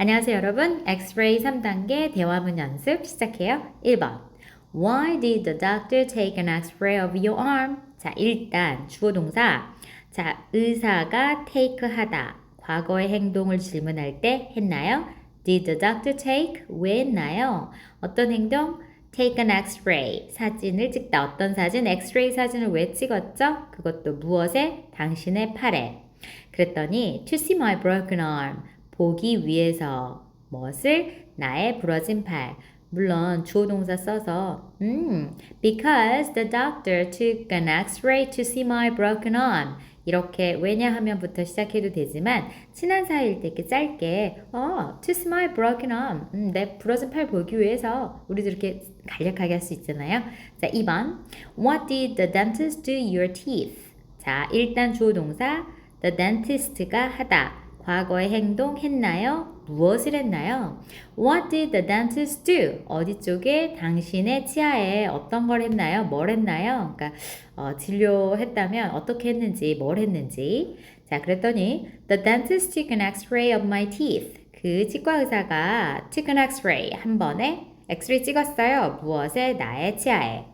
안녕하세요 여러분. 엑스레이 3단계 대화문 연습 시작해요. 1번. Why did the doctor take an x-ray of your arm? 자, 일단 주어 동사. 자, 의사가 take 하다. 과거의 행동을 질문할 때 했나요? Did the doctor take? 왜 했나요? 어떤 행동? Take an x-ray. 사진을 찍다. 어떤 사진? x-ray 사진을 왜 찍었죠? 그것도 무엇에? 당신의 팔에. 그랬더니 to see my broken arm. 보기 위해서 무엇을? 나의 부러진 팔. 물론 주어 동사 써서 음, because the doctor took an x-ray to see my broken arm. 이렇게 왜냐하면부터 시작해도 되지만 친한 사이일 때 이렇게 짧게 어, to see my broken arm. 음, 내 부러진 팔 보기 위해서 우리도 이렇게 간략하게 할 수 있잖아요. 자, 2번. What did the dentist do your teeth? 자, 일단 주어 동사 the dentist가 하다. 과거의 행동 했나요? 무엇을 했나요? What did the dentist do? 어디 쪽에 당신의 치아에 어떤 걸 했나요? 뭘 했나요? 그러니까 어, 진료했다면 어떻게 했는지, 뭘 했는지. 자, 그랬더니 the dentist took an x-ray of my teeth. 그 치과 의사가 took an x-ray 한 번에 엑스레이 찍었어요. 무엇에? 나의 치아에.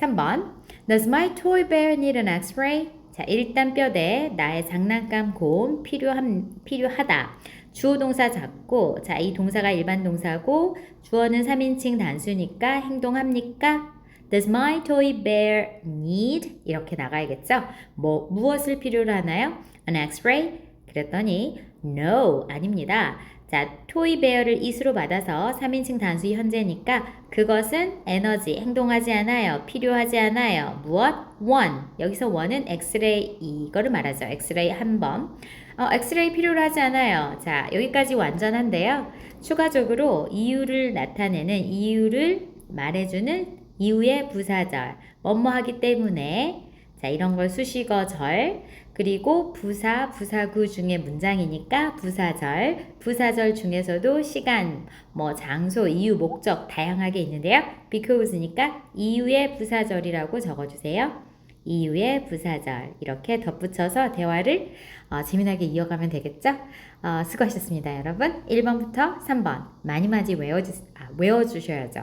3번. Does my toy bear need an x-ray? 자, 일단 뼈대 나의 장난감 곰 필요함, 필요하다. 주어 동사 잡고 자, 이 동사가 일반 동사고 주어는 3인칭 단수니까 행동합니까? Does my toy bear need? 이렇게 나가야겠죠? 뭐 무엇을 필요로 하나요? An x-ray? 그랬더니 no, 아닙니다. 자, 토이 베어를 이수로 받아서 3인칭 단수 현재니까 그것은 에너지, 행동하지 않아요. 필요하지 않아요. 무엇? 원. 여기서 원은 엑스레이 이거를 말하죠. 엑스레이 한 번. 어, 엑스레이 필요로 하지 않아요. 자, 여기까지 완전한데요. 추가적으로 이유를 나타내는 이유를 말해주는 이유의 부사절. 뭐뭐 하기 때문에 자, 이런 걸 수식어 절, 그리고 부사, 부사구 중에 문장이니까 부사절, 부사절 중에서도 시간, 뭐 장소, 이유, 목적 다양하게 있는데요. because니까 이유의 부사절이라고 적어주세요. 이유의 부사절 이렇게 덧붙여서 대화를 어, 재미나게 이어가면 되겠죠? 어, 수고하셨습니다, 여러분. 1번부터 3번 많이 많이 외워주, 아, 외워주셔야죠.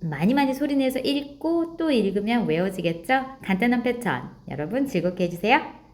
많이 많이 소리내서 읽고 또 읽으면 외워지겠죠? 간단한 패턴 여러분 즐겁게 해주세요.